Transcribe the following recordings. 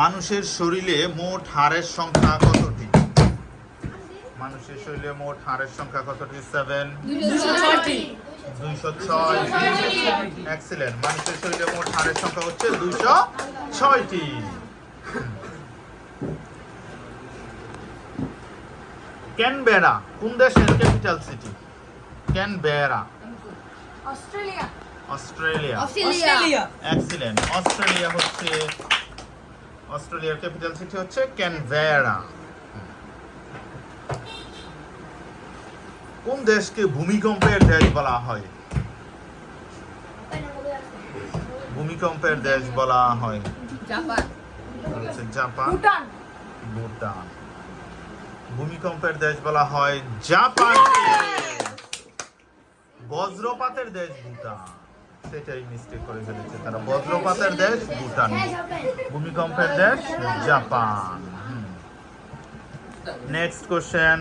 মানুষের শরীরে মোট হাড়ের সংখ্যা কতটি? মানুষের শরীরে মোট হাড়ের সংখ্যা কতটি? সেভেন দুইশো ছয় এক্সিলেন্ট মানুষের শরীরে মোট হাড়ের সংখ্যা হচ্ছে দুইশো ছয়টি। ক্যানবেরা কোন দেশের capital city Canberra. Australia. Australia. Australia. Excellent Australia হচ্ছে অস্ট্রেলিয়ার ক্যাপিটাল সিটি হচ্ছে ক্যানভেরা। কোন দেশকে ভূমিকম্পের দেশ বলা হয়? ভূমিকম্পের দেশ বলা হয়। জাপান। ভুটান। ভূমিকম্পের দেশ বলা হয় জাপান। বজ্রপাতের দেশ ভুটান। সেটাই মিস্টেক করে ফেলেছে তারা। বজ্রপাতের দেশ ভুটান ভূমিকম্পের দেশ জাপান। নেক্সট কোশ্চেন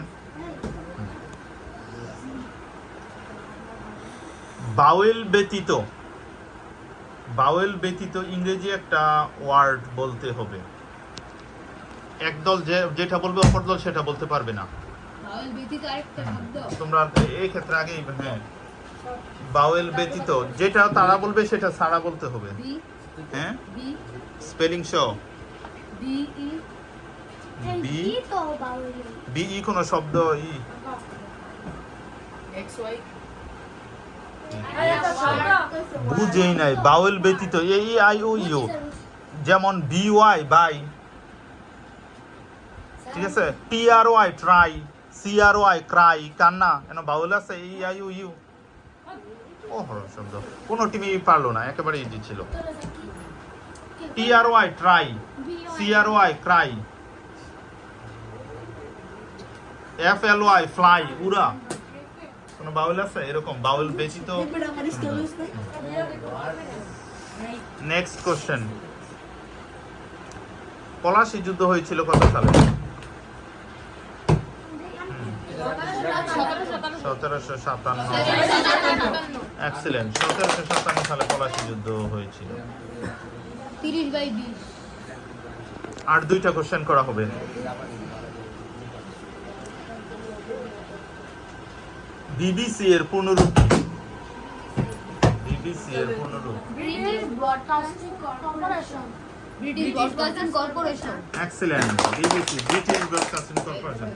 বাউল ব্যতীত বাউল ব্যতীত ইংরেজি একটা ওয়ার্ড বলতে হবে। একদল যে যেটা বলবে অপর দল সেটা বলতে পারবে না। তোমরা এই ক্ষেত্রে আগেই হ্যাঁ। বাউল ব্যতীত যেটা তারা বলবে সেটা সারা বলতে হবে। হ্যাঁ? Spelling show B E B? তো বাউল কোনো শব্দ ই? বুঝেই নাই বাউল ব্যতীত এই আই ও ইউ যেমন বি ওয়াই বাই। ঠিক আছে? T R Y try. C R Y cry কান্না। কেন বাউল আছে এই আই ও ইউ হরফ শব্দ। কোনো টিমই পারল না একেবারে ইজি ছিল। T R Y try C R Y cry F L Y fly উড়া। কোনো বাউল আছে? এরকম বাউল বেশি তো। নেক্সট কোশ্চেন পলাশি যুদ্ধ হয়েছিল কত সালে? সতেরোশো সাতান্ন। এক্সিলেন্ট সতেরোশো সাতান্ন সালে পলাশি যুদ্ধ হয়েছিল। আর দুইটা কোশ্চেন করা হবে। বিবিসি এর পূর্ণরূপ বিবিসি এর পূর্ণরূপ। British Broadcasting Corporation British Broadcasting Corporation excellent BBC British Broadcasting Corporation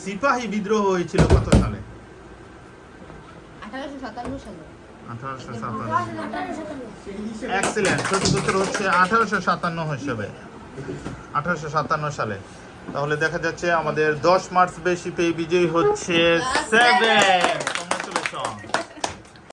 সিপাহী বিদ্রোহ হয়েছিল কত সালে? আঠারোশো সাতান্ন সালে। আঠারোশো সাতান্ন এক্সিলেন্ট সঠিক উত্তর হচ্ছে আঠারোশো সাতান্ন হিসেবে। আঠারোশো সাতান্ন সালে। তাহলে দেখা যাচ্ছে আমাদের দশ মার্চ বেশি পেয়ে বিজয়ী হচ্ছে সেভেন কংগ্রেচুলেশন